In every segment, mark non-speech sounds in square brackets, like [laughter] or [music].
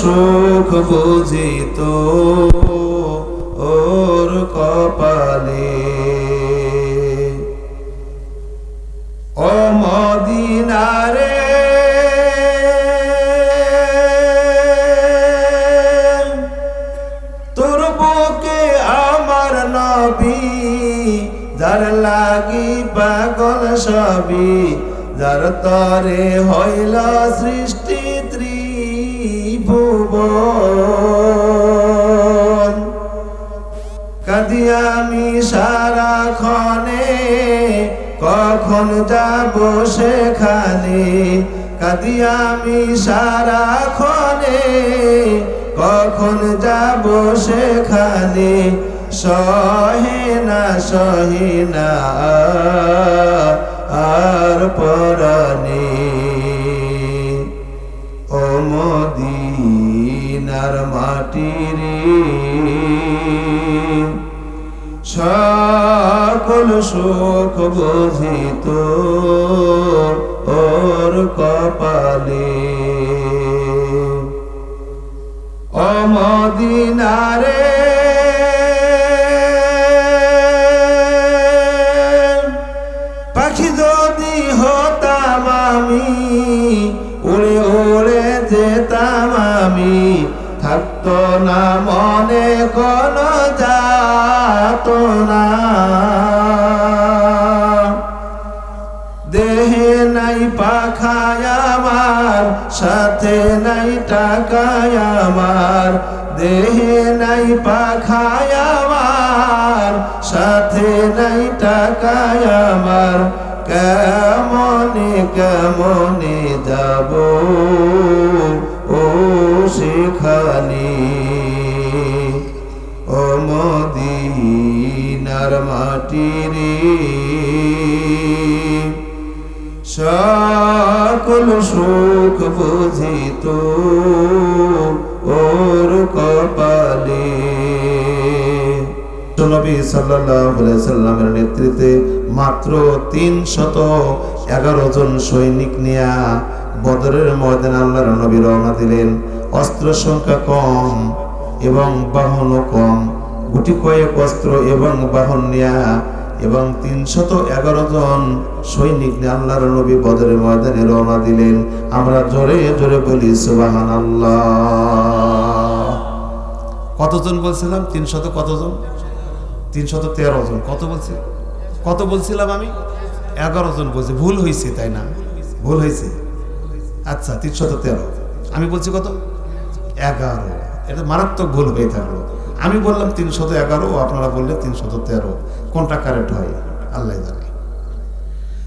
সুখ বুঝিত ওর কপালে। ও মদিনারে, তোর বুকে আমার নবী, যার লাগি পাগল সবই, যার তরে হইল সৃষ্টি। ত্রিভুবন কাঁদি আমি সারা ক্ষণে কখন যাব সেখানে? কাঁদি আমি সারা ক্ষণে কখন যাব সেখানে? সহে না সহে না, আর পরানে। ও মদিনার মাটি রে সকল সুখ বোঝিত ওর কপালে। ও মনে কোন যাত না দেহে নাই পাখায় আমার, সাথে নাই টাকায় আমার। দেহে নাই পাখায় আমার, সাথে নাই টাকায় আমার। কেমনে কেমনে যাব ও সেখানে মদিনার মাটি রে সকল সুখ বুঝিত ওর কপালে। নবী সাল্লামের নেতৃত্বে মাত্র তিন শত এগারো জন সৈনিক নিয়া বদরের ময়দানে আল্লাহর নবী রওনা দিলেন। অস্ত্র সংখ্যা কম এবং বাহনও কম। গুটি কয়েক অস্ত্র এবং বাহন নিয়া এবং তিনশত এগারো জন সৈনিক আল্লাহর নবী বদরের ময়দানে রওনা দিলেন। আমরা জোরে জোরে বলি সুবাহান আল্লাহ কতজন বলছিলাম? তিনশত কতজন? তিনশত তেরো জন। কত বলছি? কত বলছিলাম আমি? এগারো জন বলছি। ভুল হয়েছে তাই না? ভুল হয়েছে আচ্ছা তিনশত তেরো। আমি বলছি কত? এগারো। এটা মারাত্মক ভুল হয়ে থাকল আমি বললাম তিনশত এগারো, আপনারা বললেন তিনশত তেরো। কোনটা কারেক্ট হয়? আল্লাহ জানে।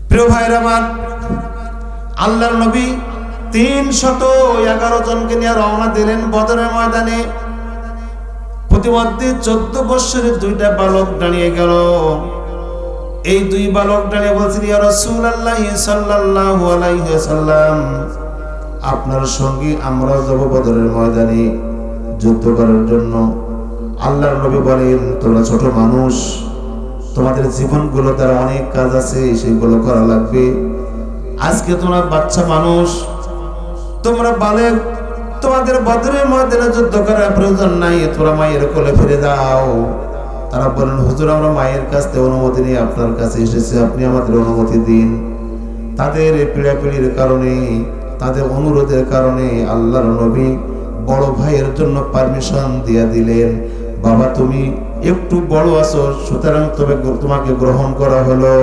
প্রিয় ভাইয়ের আমার, আল্লাহর নবী তিনশত এগারো জনকে নিয়ে রওনা দিলেন বদরের ময়দানে। প্রতিমধ্যে চোদ্দ বৎসরের দুইটা বালক দাঁড়িয়ে গেল। এই দুই বালক দাঁড়িয়ে বলছেন, ইয়া রাসূলুল্লাহ সাল্লাল্লাহু আলাইহি আপনার সঙ্গে আমরাও যাব বদরের ময়দানে যুদ্ধ করার জন্য। আল্লাহর নবী বলেন, তোমরা ছোট মানুষ, তোমাদের জীবনগুলো তার অনেক কাজ আছে, সেগুলো করা লাগবে। আজকে তোমরা বাচ্চা মানুষ, তোমরা বালেক তোমাদের বদরের ময়দানে যুদ্ধ করার প্রয়োজন নাই, তোমরা মায়ের কোলে ফিরে দাও তারা বলেন, হুজুর, আমরা মায়ের কাছ থেকে অনুমতি নিয়ে আপনার কাছে এসেছি, আপনি আমাদের অনুমতি দিন। তাদের পীড়াপিড়ির কারণে, তাদের অনুরোধের কারণে আল্লাহর নবী বড় ভাইয়ের জন্য পারমিশন দিয়ে দিলেন। বাবা, তুমি একটু বড় আছো, সুতরাং তবে তোমাকে গ্রহণ করা হলো।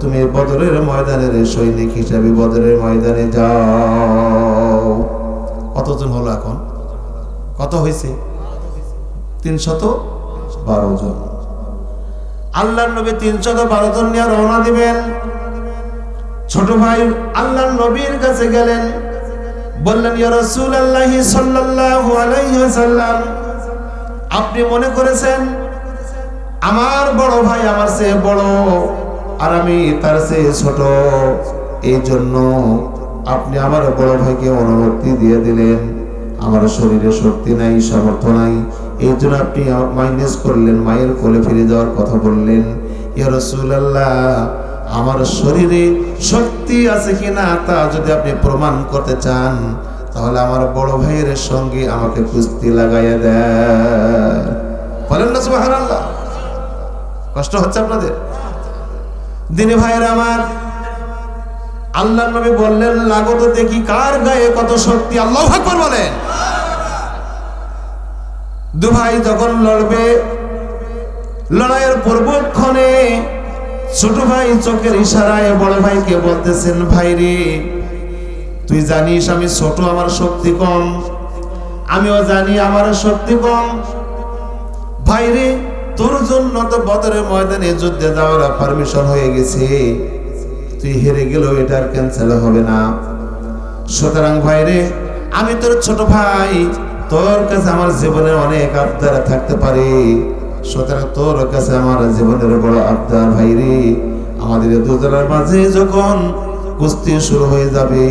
তুমি বদরের ময়দানের সৈনিক হিসাবে বদরের ময়দানে যাও। কতজন হলো এখন? কত হয়েছে? তিনশত বারো জন। আল্লাহর নবী তিনশত বারো জন নিয়ে রওনা দিবেন। ছোট ভাই আল্লাহর নবীর কাছে গেলেন। বললেন, ইয়া রাসূলুল্লাহ সাল্লাল্লাহু আলাইহি ওয়াসাল্লাম আপনি মনে করেছেন, আমার বড় ভাই আমার চেয়ে বড় আর আমি তার চেয়ে ছোট। এই জন্য আপনি আমার বড় ভাইকে অনুমতি দিয়ে দিলেন। আমার শরীরে শক্তি নাই, সামর্থ্য নাই। এই জন্য আপনি মাইনাস করলেন, মায়ের কোলে ফিরে যাওয়ার কথা বললেন। ইয়া রাসূলুল্লাহ, আমার শরীরে শক্তি আছে কিনা তা যদি আপনি প্রমাণ করতে চান তাহলে আমার বড় ভাইয়ের সঙ্গে আমাকে কুস্তি লাগাইয়া দেয় না, সুবহানাল্লাহ। কষ্ট হচ্ছে আপনাদের? দিনে ভাইয়েরা আমার আল্লাহ নবী বললেন, লাগো তো দেখি কার গায়ে কত শক্তি। আল্লাহ আকবার বলেন। দু ভাই যখন লড়বে, লড়াইয়ের পূর্বক্ষণে ছোট ভাই চোখের ইশারায় বড় ভাইকে বলতেছেন ভাই রে তুই জানিস আমি ছোট, আমার শক্তি কম। আমিও জানি আমার শক্তি কম। ভাই রে, তোর জন্য তো বদরের ময়দানে যুদ্ধে যাওয়ার পারমিশন হয়ে গেছে। তুই হেরে গেলেও এটার ক্যান্সেল হবে না। সুতরাং ভাই রে, আমি তোর ছোট ভাই, তোর কাছে আমার জীবনে অনেক আবদার থাকতে পারে। সুতরাং তোর কাছে আমার জীবনের বড় আবদার ভাই রে। আমাদের দুজনের মাঝে যখন কুস্তি শুরু হয়ে যাবে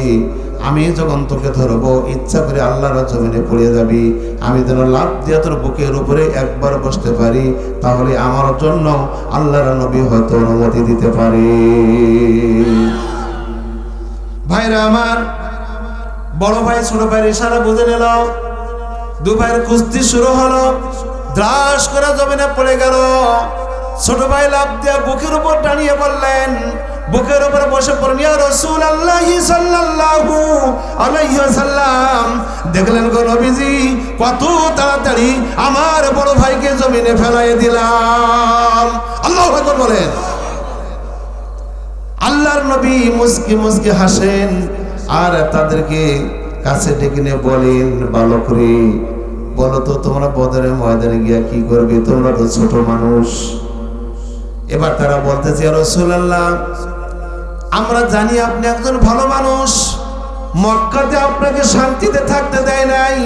আমি যখন তোকে ধরবো, ইচ্ছা করে আল্লাহর জমিনে পড়ে যাবি। আমি যেন লাভ দিয়ে তোর বুকের উপরে একবার বসতে পারি, তাহলে আমার জন্য আল্লাহর নবী হয়তো অনুমতি দিতে পারে। ভাইরা আমার, বড় ভাই, ছোট ভাইয়ের ইশারা বুঝে নিল। দু ভাইয়ের কুস্তি শুরু হলো, দ্রাস করে জমিনে পড়ে গেল। ছোট ভাই লাভ দিয়ে বুকের উপর টানিয়ে বললেন বুকের উপর বসে ওয়াসাল্লাম। দেখলেন গো নবীজি, কত তাড়াতাড়ি আমার বড় ভাইকে জমিনে ফেলাই দিলাম। আল্লাহু বলেন। আল্লাহর নবী মুসকি মুসকি হাসেন, আর তাদেরকে কাছে ডেকে নিয়ে বলেন, বালক রে, বলো তো তোমরা বদরের ময়দানে গিয়া কি করবে? তোমরা তো ছোট মানুষ। এবার তারা বলতেছে রসুল্লাহ আমরা জানি আপনি একজন ভালো মানুষ। মক্কাতে আপনাকে শান্তিতে থাকতে দেয় নাই।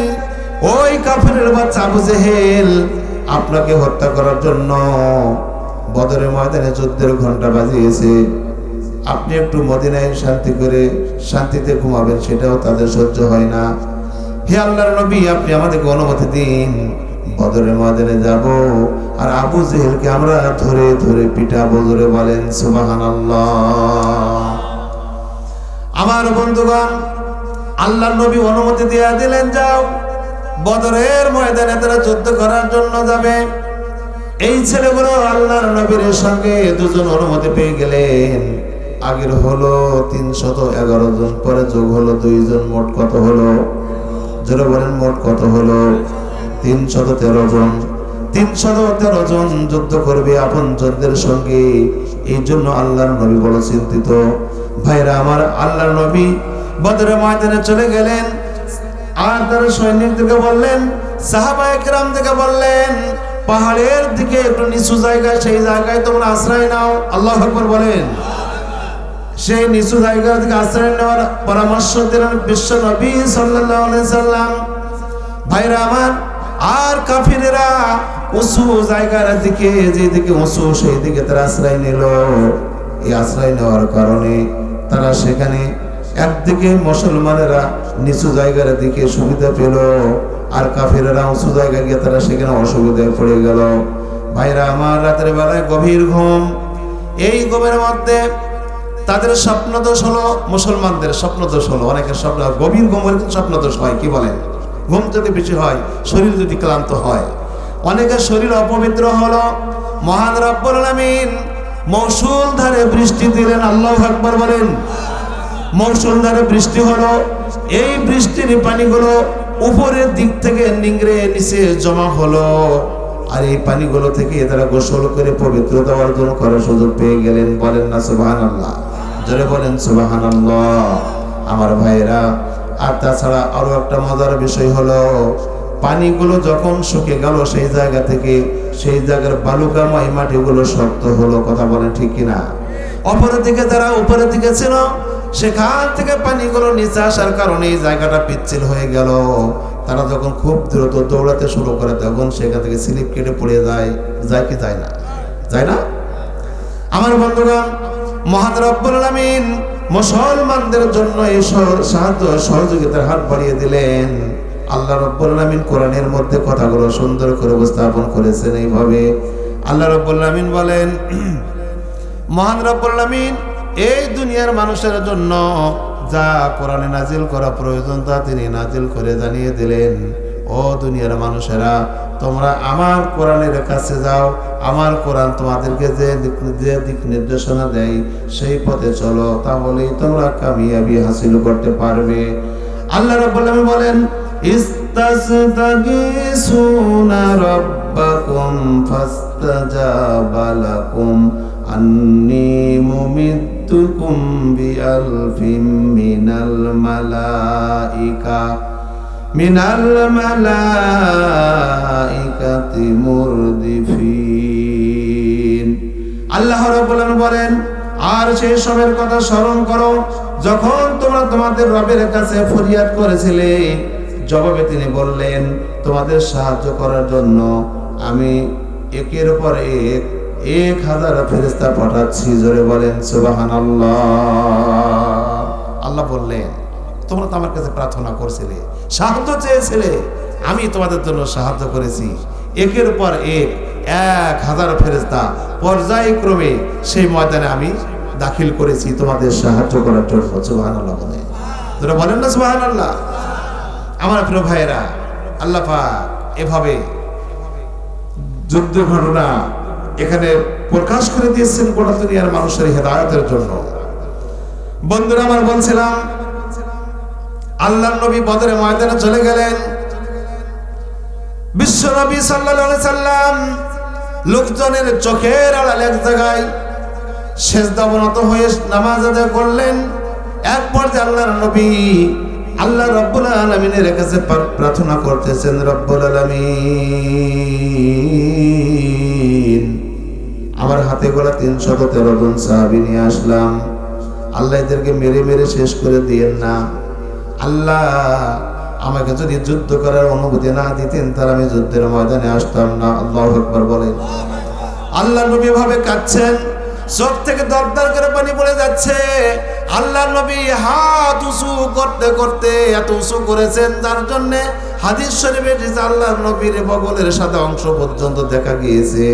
ওই কাফেরের বাচ্চা আবু জেহেল আপনাকে হত্যা করার জন্য বদরের ময়দানে যুদ্ধের ঘণ্টা বাজিয়েছে। আপনি একটু মদিনায় শান্তি করে শান্তিতে ঘুমাবেন, সেটাও তাদের সহ্য হয় না। হে আল্লাহর নবী, আপনি আমাদেরকে অনুমতি দিন। বদরের ময়দানে যাব। আর আবু জেহেলকে আমরা ধরে ধরে পিঠা ধরে বলেন সুবাহান আমার বন্ধুগণ, আল্লাহর নবী অনুমতি দিয়ে দিলেন, যাও। বদরের ময়দানে তারা যুদ্ধ করার জন্য যাবে। এই ছেলেগুলো আল্লাহর নবীর সঙ্গে দুজন অনুমতি পেয়ে গেলেন। আগের হলো তিনশত এগারো জন, পরে যোগ হলো দুইজন, মোট কত হলো? জোরে বলেন, মোট কত হলো? তিনশত তেরো জন। তিনশত তেরো জন যুদ্ধ করবে আপন জনদের সঙ্গে। এই জন্য আল্লাহর নবী বড় চিন্তিত। ভাইরা আমার আল্লাহর নবী বদরে ময়দানে চলে গেলেন। আর তার সৈনিকদেরকে বললেন সাহাবা থেকে বললেন, পাহাড়ের দিকে একটু নিচু জায়গা, সেই জায়গায় তোমরা আশ্রয় নাও। আল্লাহ আকবর বলেন। সেই নিচু জায়গা থেকে আশ্রয় নেওয়ার পরামর্শ দিলেন বিশ্ব নবী আলাইহি সাল্লাম। ভাইরা আমার, আর কাফিরেরা উঁচু জায়গার দিকে, যেদিকে উঁচু সেই দিকে তারা আশ্রয় নিল। এই আশ্রয় নেওয়ার কারণে তারা সেখানে একদিকে মুসলমানেরা নিচু জায়গার দিকে সুবিধা পেল, আর কাফিরেরা উঁচু জায়গায় গিয়ে তারা সেখানে অসুবিধায় পড়ে গেল। ভাইরা, আমার রাতের বেলায় গভীর ঘুম। এই ঘুমের মধ্যে তাদের স্বপ্ন দোষ হলো মুসলমানদের স্বপ্ন দোষ হলো। অনেকের স্বপ্ন, গভীর ঘুমের স্বপ্ন দোষ হয়, কি বলেন? ঘুম যদি বেশি হয়, শরীর যদি ক্লান্ত হয় অনেকের শরীর অপবিত্র হলো। মহান রব্বুল মৌসুল ধারে বৃষ্টি দিলেন, আল্লাহ আকবার বলেন। মৌসুল ধারে বৃষ্টি হলো, এই বৃষ্টির পানিগুলো উপরের দিক থেকে নিংড়ে নিচে জমা হলো। আর এই পানিগুলো থেকে তারা গোসল করে পবিত্রতা অর্জন করার সুযোগ পেয়ে গেলেন। বলেন না সুবাহান আল্লাহ জোরে বলেন সুবাহান আমার ভাইয়েরা, আর তাছাড়া আরও একটা মজার বিষয় হলো পানিগুলো যখন শুকে গেল, সেই জায়গা থেকে সেই জায়গার বালুকাময় মাটিগুলো শক্ত হলো, কথা বলেন ঠিক কিনা? অপরের দিকে যারা উপরের দিকে ছিল, সেখান থেকে পানিগুলো নিচে আসার কারণে এই জায়গাটা পিচ্ছিল হয়ে গেল। তারা যখন খুব দ্রুত দৌড়াতে শুরু করে, তখন সেখান থেকে স্লিপ কেটে পড়ে যায়। যায় কি যায় না? যায় না? আমার বন্ধুগণ, মহান রব্বুল মুসলমানদের জন্য এই সাহায্য সহযোগিতার হাত বাড়িয়ে দিলেন। আল্লাহ রব্বুল কোরআনের মধ্যে কথাগুলো সুন্দর করে উপস্থাপন করেছেন এইভাবে। আল্লাহ রব্বুল বলেন, [clears throat] মহান রব্বুল এই দুনিয়ার মানুষের জন্য যা কোরআনে নাজিল করা প্রয়োজন তা তিনি নাজিল করে জানিয়ে দিলেন। ও দুনিয়ার মানুষেরা, তোমরা আমার কোরআনের কাছে যাও, আমার কোরআন তোমাদেরকে যে দিক যে দিক নির্দেশনা দেয় সেই পথে চলো, তাহলেই তোমরা কামিয়াবি হাসিল করতে পারবে। আল্লাহ রাব্বুল বলেন ইস্তাসতাগিসুনা রাব্বাকুম ফাস্তাজাবা লাকুম, আন্নি মুমিদ্দুকুম বিআলফিম মিনাল মালাইকা, মিনাল মালাইকাতি মুরদিফিন। আল্লাহ রাব্বুল বলেন, আর সেই সবের কথা স্মরণ করো, যখন তোমরা তোমাদের রবের কাছে ফরিয়াদ করেছিলে জবাবে তিনি বললেন, তোমাদের সাহায্য করার জন্য আমি একের পর এক এক হাজার ফেরেস্তা পাঠাচ্ছি। জোরে বলেন সুবাহান আল্লাহ বললেন, তোমরা তো আমার কাছে প্রার্থনা করছিলে, সাহায্য চেয়েছিলে, আমি তোমাদের জন্য সাহায্য করেছি। একের পর এক এক হাজার ফেরেস্তা পর্যায়ক্রমে সেই ময়দানে আমি দাখিল করেছি তোমাদের সাহায্য করার জন্য। সুবাহান আল্লাহ বলে তোরা বলেন না সুবাহান আল্লাহ আমার প্রিয় ভাইয়েরা, আল্লাহ পাক এভাবে যুদ্ধ ঘটনা এখানে প্রকাশ করে দিয়েছেন গোটা দুনিয়ার মানুষের হেদায়তের জন্য। বন্ধুরা, আমার বলছিলাম আল্লাহ নবী বদরে ময়দানে চলে গেলেন। বিশ্ব নবী সাল্লাল্লাহু সাল্লাম লোকজনের চোখের আড়াল এক জায়গায় শেষ দাবনত হয়ে নামাজ আদায় করলেন। এক পর্যায়ে আল্লাহর নবী আল্লাহ রব্বুল আলমিনের কাছে প্রার্থনা করতেছেন, রব্বুল আলমিন, আমার হাতে গোলা তিনশত তেরো জন সাহাবি নিয়ে আসলাম। আল্লাহ এদেরকে মেরে মেরে শেষ করে দিয়েন না। আল্লাহ আমাকে যদি যুদ্ধ করার অনুমতি না দিতেন, তাহলে আমি যুদ্ধের ময়দানে আসতাম না। আল্লাহ একবার বলেন। আল্লাহ নবী ভাবে কাঁদছেন, চোখ থেকে দরদর করে পানি পড়ে যাচ্ছে। আল্লাহ নবী হাত উঁচু করতে করতে এত উঁচু করেছেন, যার জন্য হাদিস শরীফে এসেছে আল্লাহ নবীর বগলের সাদা অংশ পর্যন্ত দেখা গিয়েছে।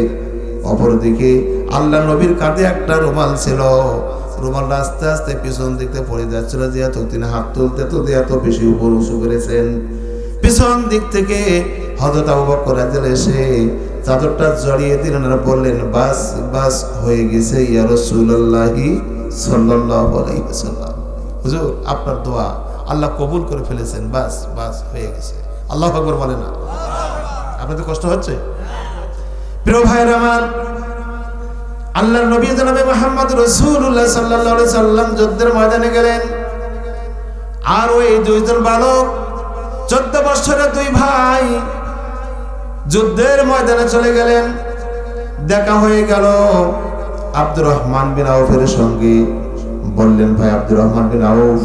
অপরদিকে আল্লাহ নবীর কাঁধে একটা রুমাল ছিল রুমাল আস্তে আস্তে পিছন দিকে পড়ে যাচ্ছিল যেহেতু তিনি হাত তুলতে তুলতে এত বেশি উপর উঁচু করেছেন। পিছন দিক থেকে হজরত বকর রাদিয়াল্লাহু এসে চাদরটা জড়িয়ে দিলেন বললেন, বাস বাস হয়ে গেছে ইয়া রাসূলুল্লাহি। হুজুর, আপনার দোয়া আল্লাহ কবুল করে ফেলেছেন, বাস বাস হয়ে গেছে। আল্লাহ আকবার বলে না। আপনাদের কষ্ট হচ্ছে? প্রিয় ভাইয়ের আমার, আল্লাহর নবী জনাবে মোহাম্মদ রসুল্লাহ সাল্লাল্লাহু সাল্লাম যুদ্ধের ময়দানে গেলেন। আর ওই দুইজন বালক, চোদ্দ বছরের দুই ভাই যুদ্ধের ময়দানে চলে গেলেন। দেখা হয়ে গেল আব্দুর রহমান বিন আউফের সঙ্গে বললেন, ভাই আব্দুর রহমান বিন আউফ,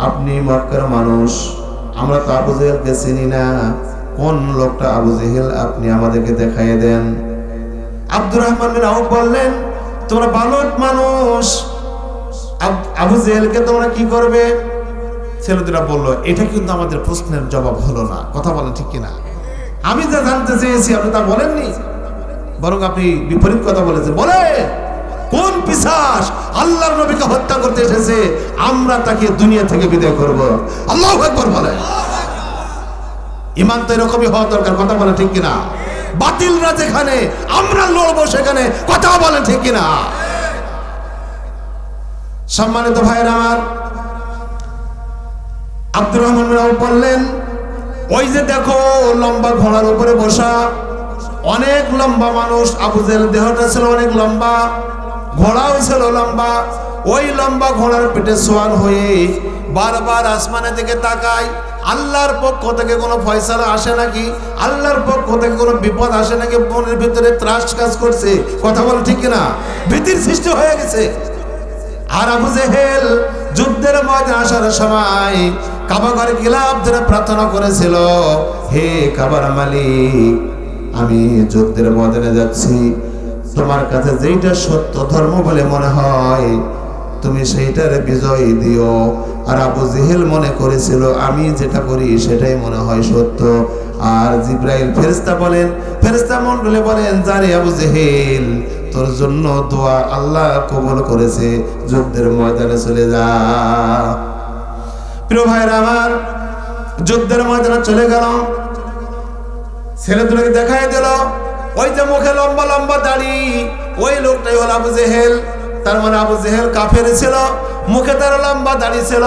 আপনি মক্কার মানুষ, আমরা তো আবু জেহেলকে চিনি না। কোন লোকটা আবু জেহেল আপনি আমাদেরকে দেখাইয়ে দেন? আব্দুর রহমান বিন আউফ বললেন, তোমরা বালক মানুষ, আব- জেহেলকে তোমরা কি করবে? ছেলেদেরা বলল, এটা কিন্তু আমাদের প্রশ্নের জবাব হলো না। কথা বলেন ঠিক কিনা? আমি যা জানতে চেয়েছি, আপনি তা বলেননি? বরং আপনি বিপরীত কথা বলেছেন। বলে কোন পিসাস আল্লাহর নবীকে হত্যা করতে এসেছে? আমরা তাকে দুনিয়া থেকে বিদায় করব। আল্লাহ একবার বলে। ইমান তো এরকমই হওয়া দরকার, কথা বলে ঠিক কিনা? বাতিলরা যেখানে, আমরা লড়বো সেখানে, কথা বলে ঠিক কিনা? সম্মানিত ভাইয়ের আমার, আব্দুর রহমান রাও বললেন, ওই যে দেখো, লম্বা ঘোড়ার উপরে বসা, অনেক লম্বা মানুষ আবুজের দেহটা ছিল অনেক লম্বা ঘোড়াও ছিল লম্বা। ওই লম্বা ঘোড়ার পেটে সোয়ার হয়ে বারবার আসমানের দিকে তাকায়। আল্লাহর পক্ষ থেকে কোনো ফয়সালা আসে নাকি? আল্লাহর পক্ষ থেকে কোনো বিপদ আসে নাকি? মনের ভিতরে ত্রাস কাজ করছে। কথা বল ঠিক কিনা? ভীতির সৃষ্টি হয়ে গেছে। আর আবু জেহেল যুদ্ধের ময়দানে আসার সময় কাবা ঘরে গিলাপ ধরে প্রার্থনা করেছিল, হে কাবার মালিক, আমি যুদ্ধের ময়দানে যাচ্ছি। তোমার কাছে যেইটা সত্য ধর্ম বলে মনে হয়, তুমি সেইটার বিজয় দিও। আর আবু জেহেল মনে করেছিল, আমি যেটা করি সেটাই মনে হয় সত্য। আর জিব্রাইল ফেরেস্তা বলেন ফেরেস্তা মন্ডলে বলেন, জানি আবু জেহেল, তোর জন্য দোয়া আল্লাহ কবল করেছে, যুদ্ধের ময়দানে চলে যা। প্রিয় ভাইরা আমার, যুদ্ধের ময়দানে চলে গেল ছেলে দুটোকে দেখাই দিল ওই যে মুখে লম্বা লম্বা দাড়ি, ওই লোকটাই হলো আবু জেহেল। তার মানে আবু জেহেল কাফের ছিল, মুখে তার লম্বা দাড়ি ছিল।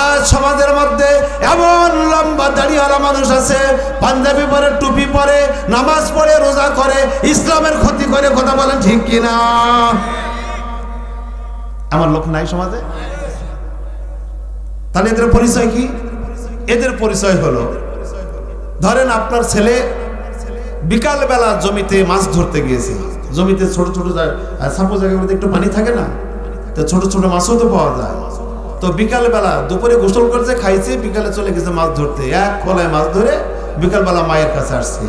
আজ সমাজের মধ্যে এমন লম্বা দাড়িওয়ালা মানুষ আছে, পাঞ্জাবি পরে, টুপি পরে, নামাজ পড়ে, রোজা করে, ইসলামের ক্ষতি করে কথা বলেন ঠিক কিনা? আমার লোক নাই সমাজে? তাহলে এদের পরিচয় কি? এদের পরিচয় হলো, ধরেন আপনার ছেলে বিকালবেলা জমিতে মাছ ধরতে গিয়েছে। জমিতে ছোট ছোট সাপোজ জায়গাগুলোতে একটু পানি থাকে না, তো ছোট ছোট মাছও তো পাওয়া যায়। তো বিকালবেলা দুপুরে গোসল করছে, খাইছে, বিকালে চলে গেছে মাছ ধরতে। এক কলায় মাছ ধরে বিকালবেলা মায়ের কাছে আসছে।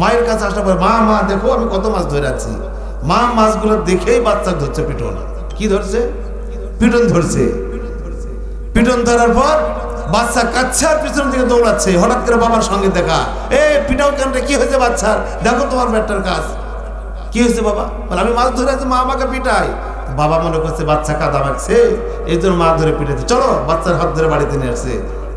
মায়ের কাছে আসার পর, মা মা, দেখো আমি কত মাছ ধরে আছি। মা, মাছগুলো দেখেই বাচ্চা ধরছে পিটন। কি ধরছে? পিটন ধরছে। পিটন ধরার পর বাচ্চা কাচ্ছার পিছন থেকে দৌড়াচ্ছে, হঠাৎ করে বাবার সঙ্গে দেখা। এ, পিটাও কেন রে? কি হয়েছে বাচ্চার? দেখো তোমার ব্যাটার কাজ। কি হয়েছে বাবা? বলে, আমি মাছ ধরে আছি, মা আমাকে পিটাই বাবা মনে করছে, বাচ্চা কাদা মাখছে এই জন্য মা ধরে পিটাতে চলো, বাচ্চার হাত ধরে বাড়িতে নিয়ে আসছে।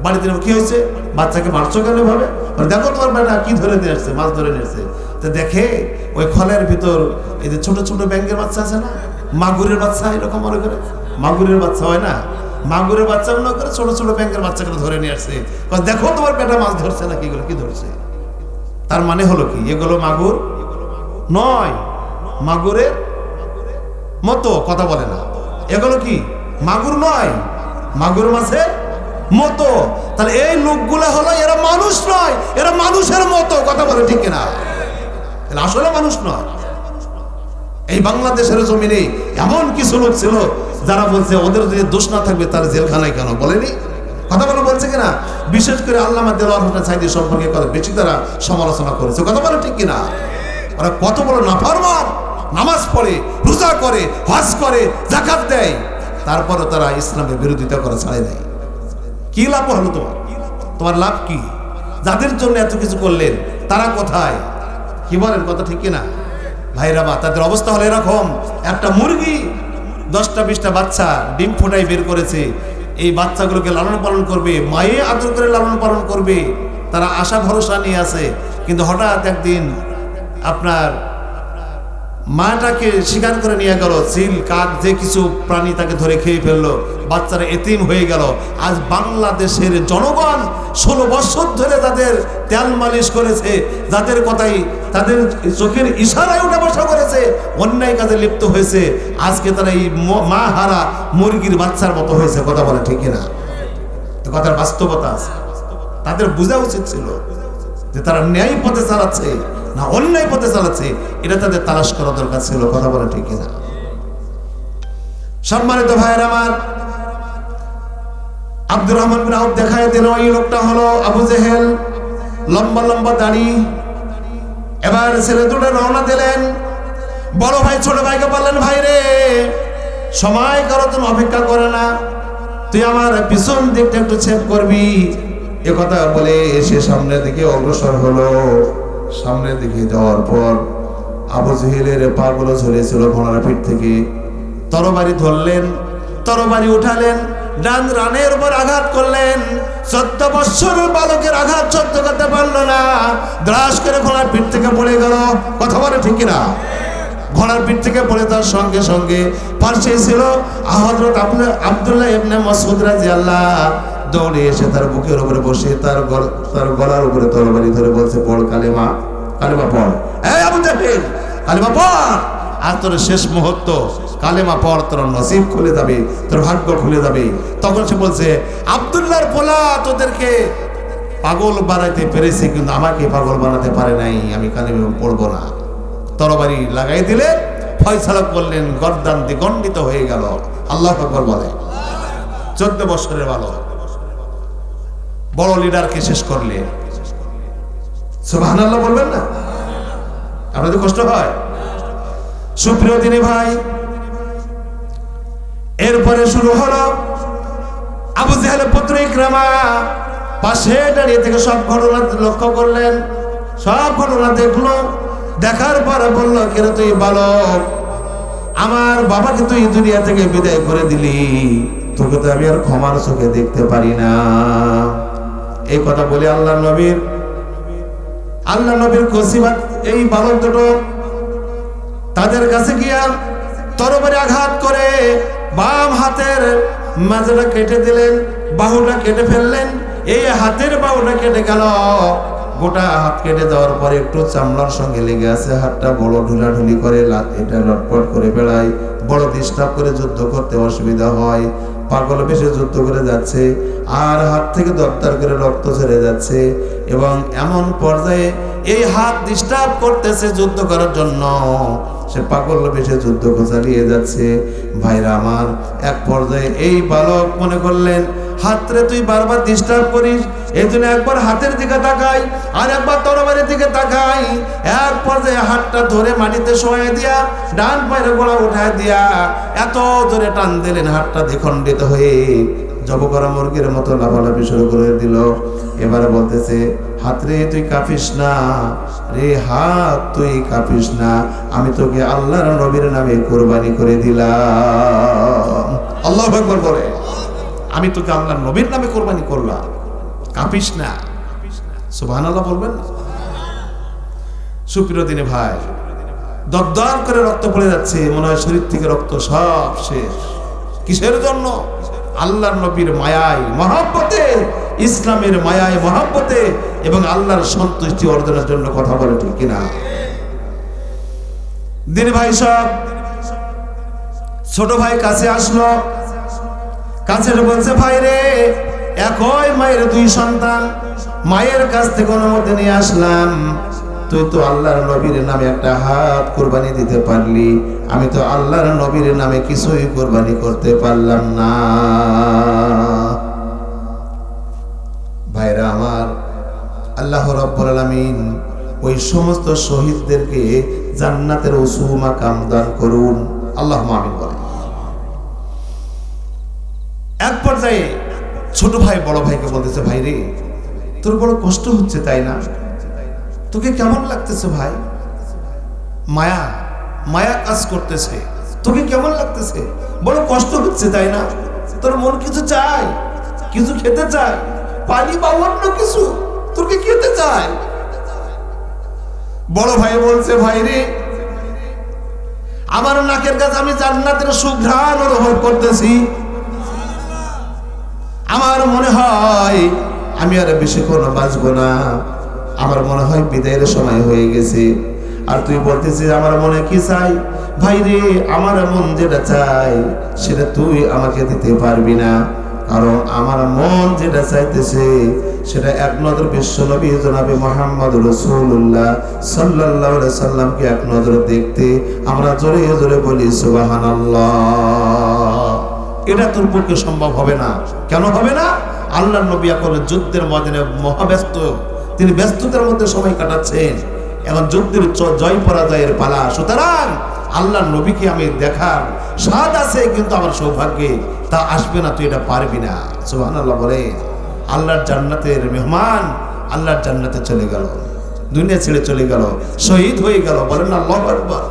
বাড়িতে কি হয়েছে? বাচ্চাকে মারছো কেন ভাবে দেখো তোমার বেটা কি ধরে নিয়ে আসছে, মাছ ধরে নিয়ে আসছে। তো দেখে, ওই খলের ভিতর এই যে ছোট ছোট ব্যাঙ্গের বাচ্চা আছে না? মাগুরের বাচ্চা, এরকম মনে করে? মাগুরের বাচ্চা হয় না? মাগুরের বাচ্চা মনে করে ছোট ছোট ব্যাঙ্গের বাচ্চাকে ধরে নিয়ে আসছে। দেখো তোমার বেটা মাছ ধরছে না কিগুলো কি ধরছে? তার মানে হলো কি? এগুলো মাগুর নয়। মাগুরের মতো, কথা বলে না। এগুলো কি? মাগুর নয়। মাগুর মাছের মতো। তাহলে এই লোকগুলো হলো, এরা মানুষ নয়। এরা মানুষের মতো, কথা বলে ঠিক না আসলে মানুষ নয়। এই বাংলাদেশের জমিনে এমন কিছু লোক ছিল যারা বলছে ওদের যদি দোষ না থাকবে, তার জেলখানায় কেন? বলেনি? কথা বলে বলছে কিনা? বিশেষ করে আল্লামা দেওয়ার হোসেন সাইদি সম্পর্কে কথা বেশি তারা সমালোচনা করেছে। কথা বলে ঠিক কিনা? ওরা কত বড় নাফারমান! নামাজ পড়ে, রোজা করে, হজ করে জাকাত দেয়। তারপরে তারা ইসলামের বিরোধিতা করা, ছাড়ে দেয় কি লাভ হলো তোমার? তোমার লাভ কি? যাদের জন্য এত কিছু করলেন, তারা কোথায়? কি বলেন, কথা ঠিক কিনা? ভাইরা বা, তাদের অবস্থা হলো এরকম। একটা মুরগি দশটা বিশটা বাচ্চা ডিম ফোটাই বের করেছে। এই বাচ্চাগুলোকে লালন পালন করবে, মায়ে আদর করে লালন পালন করবে, তারা আশা ভরসা নিয়ে আছে। কিন্তু হঠাৎ একদিন আপনার মাটাকে শিকার করে নিয়ে গেল সিল কাক, যে কিছু প্রাণী তাকে ধরে খেয়ে ফেলল। বাচ্চারা এতিম হয়ে গেল। আজ বাংলাদেশের জনগণ ষোলো বছর ধরে তাদের তেল মালিশ করেছে। যাদের কথাই তাদের চোখের ইশারায় উঠা বসা করেছে, অন্যায় কাজে লিপ্ত হয়েছে, আজকে তারা এই মা হারা মুরগির বাচ্চার মতো হয়েছে, কথা বলে ঠিক না কথার বাস্তবতা আছে। তাদের বোঝা উচিত ছিল যে তারা ন্যায় পথে চালাচ্ছে না অন্যায় পথে চালাচ্ছে, এটা তাদের তালাশ করা দরকার ছিল, কথা বলা ঠিক না সম্মানিত ভাইয়ের আমার, আব্দুর রহমান বিন আউফ দেখায় দিল, এই লোকটা হলো আবু জেহেল, লম্বা লম্বা দাড়ি, এবার ছেলে দুটো রওনা দিলেন। বড় ভাই, ছোট ভাইকে বললেন, ভাই রে, সময় করো, তুমি অপেক্ষা করে না। তুই আমার পিছন দিকটা একটু ছেপ করবি। এ কথা বলে এসে সামনের দিকে অগ্রসর হলো। সামনের দিকে যাওয়ার পর আবু জহিলের পাগুলো ঝরেছিল ঘোড়ার পিঠ থেকে। তরবারি ধরলেন, তরবারি উঠালেন, ডান রানের উপর আঘাত করলেন। চোদ্দ বৎসর বালকের আঘাত সহ্য করতে পারল না। দ্রাস করে ঘোড়ার পিঠ থেকে পড়ে গেল। কথা বলে ঠিক না ঘোড়ার পিঠ থেকে পড়ে তার সঙ্গে সঙ্গে পাশে ছিল হজরত আপনার আবদুল্লাহ ইবনে মাসউদ রাদিয়াল্লাহ দৌড়ে এসে তার বুকের উপরে বসে তার তার গলার উপরে তরবারি ধরে বলছে, পড় কালেমা কালেমা পড়। এই আবু জাহেল, কালেমা পড়। আর তোর শেষ মুহূর্ত, কালেমা পড় তোর নসিব খুলে যাবে, তোর ভাগ্য খুলে যাবে। তখন সে বলছে, আবদুল্লাহর পোলা তোদেরকে পাগল বানাইতে পেরেছে, কিন্তু আমাকে পাগল বানাতে পারে নাই, আমি কালেমা পড়ব না। তরবারি লাগাই দিলে ফয়সালা করলেন গর্দান দ্বিগণ্ডিত হয়ে গেল। আল্লাহ আকবর বলে। চোদ্দ বছরের বালক। বড় লিডারকে শেষ করলে সুবহানাল্লাহ বলবেন না? আপনাদের কষ্ট হয়? সুপ্রিয় দিনী ভাই, এরপরে শুরু হলো আবু জেহেলের পুত্র ইকরামা। পাশে দাঁড়িয়ে থেকে সব ঘটনা লক্ষ্য করলেন। সব ঘটনা দেখল। দেখার পরে বলল কেন তুই বালক? আমার বাবাকে তুই দুনিয়া থেকে বিদায় করে দিলি। তোকে তো আমি আর ক্ষমার চোখে দেখতে পারি না। এই কথা বলে আল্লাহ নবীর আল্লাহ নবীর কসিবাত এই বালক দুটো তাদের কাছে গিয়া তরবারি আঘাত করে বাম হাতের মাঝেটা কেটে দিলেন, বাহুটা কেটে ফেললেন। এই হাতের বাহুটা কেটে গেল। গোটা হাত কেটে যাওয়ার পরে একটু চামড়ার সঙ্গে লেগে আছে, হাতটা বড় ঢুলাঢুলি করে এটা লটপট করে বেড়ায়। বড় ডিস্টার্ব করে যুদ্ধ করতে অসুবিধা হয়। পাগল বেশি যুদ্ধ করে যাচ্ছে, আর হাত থেকে দরদার করে রক্ত ছেড়ে যাচ্ছে এবং এমন পর্যায়ে এই হাত ডিস্টার্ব করতেছে যুদ্ধ করার জন্য। সে পাগল বেশে যুদ্ধ চালিয়ে যাচ্ছে। ভাইরা আমার, এক পর্যায়ে এই বালক মনে করলেন হাতরে তুই বারবার ডিস্টার্ব করিস, এই জন্য একবার হাতের দিকে তাকাই আর একবার তরবারির দিকে তাকাই। এক পর্যায়ে হাতটা ধরে মাটিতে শোয়া দিয়া, ডান পায়ের গোড়া উঠায় দিয়া এত জোরে টান দিলেন হাতটা দ্বিখণ্ডিত হয়ে। জব করা মুরগির মতো লাফালাফি শুরু করে দিল। এবারে বলতেছে হাত রে তুই কাঁপিস না, রে হাত তুই কাঁপিস না, আমি তোকে আল্লাহর নবীর নামে কোরবানি করে দিলাম। আল্লাহ একবার বলে। আমি তোকে আল্লাহর নবীর নামে কোরবানি করলাম। কাঁপিস না। আল্লাহ বলবেন? সুপ্রিয় দিনে ভাই, দরদর করে রক্ত পড়ে যাচ্ছে, মনে হয় শরীর থেকে রক্ত সব শেষ। কিসের জন্য? আল্লাহর নবীর মায়ায়, মহাব্বতে, ইসলামের মায়ায়, মহাব্বতে এবং আল্লাহর সন্তুষ্টি অর্জনের জন্য কথা বলে, ঠিক কিনা? দিন ভাই সব, ছোট ভাই কাছে আসলো। কাছে এসে বলছে ভাই রে একই মায়ের দুই সন্তান। মায়ের কাছ থেকে অনুমতি নিয়ে আসলাম। তুই তো আল্লাহর নবীর নামে একটা হাত কোরবানি দিতে পারলি। আমি তো আল্লাহর নবীর নামে কিছুই কোরবানি করতে পারলাম না। ভাইরা আমার, আল্লাহ রব্বুল আলামিন ওই সমস্ত শহীদদেরকে জান্নাতের উসুমা কাম দান করুন। আল্লাহ আমিন বলেন। এক পর্যায়ে ছোট ভাই, বড় ভাইকে বলতেছে, ভাই রে, তোর বড় কষ্ট হচ্ছে, তাই না? তোকে কেমন লাগতেছে ভাই? মায়া মায়া কাজ করতেছে। তোকে কেমন লাগতেছে? বড় কষ্ট হচ্ছে, তাই না? তোর মন কিছু চায়, কিছু খেতে চায়, পানি বা অন্য কিছু তোকে খেতে চায়। বড় ভাই বলছে, ভাই রে, আমার নাকের কাছে আমি জান্নাতের সুঘ্রাণ অনুভব করতেছি। আমার মনে হয় আমি আর বেশিক্ষণ বাঁচবো না। আমার মনে হয় বিদায়ের সময় হয়ে গেছে। আর তুই বলতেছিস, আমার মনে কি চাই? ভাই রে, আমার মন যেটা চাই, সেটা তুই আমাকে দিতে পারবি না। কারণ আমার মন যেটা চাইতেছে, সেটা এক নজর বিশ্ব নবী জনাবে মোহাম্মদ রসুল্লাহ সাল্লাহ সাল্লামকে এক নজর দেখতে আমরা জোরে জোরে বলি সুবাহান এটা তোর পক্ষে সম্ভব হবে না। কেন হবে না? আল্লাহ নবী এখন যুদ্ধের ময়দানে মহাব্যস্ত। তিনি ব্যস্ততার মধ্যে সময় কাটাচ্ছেন। এখন যুদ্ধের জয় পরাজয়ের পালা। সুতরাং আল্লাহ নবীকে আমি দেখার স্বাদ আছে কিন্তু আমার সৌভাগ্যে তা আসবে না, তুই এটা পারবি না। সুহান আল্লাহ বলে, আল্লাহর জান্নাতের মেহমান আল্লাহর জান্নাতে চলে গেল। দুনিয়া ছেড়ে চলে গেল। শহীদ হয়ে গেল। বলেন আল্লাহ আকবার।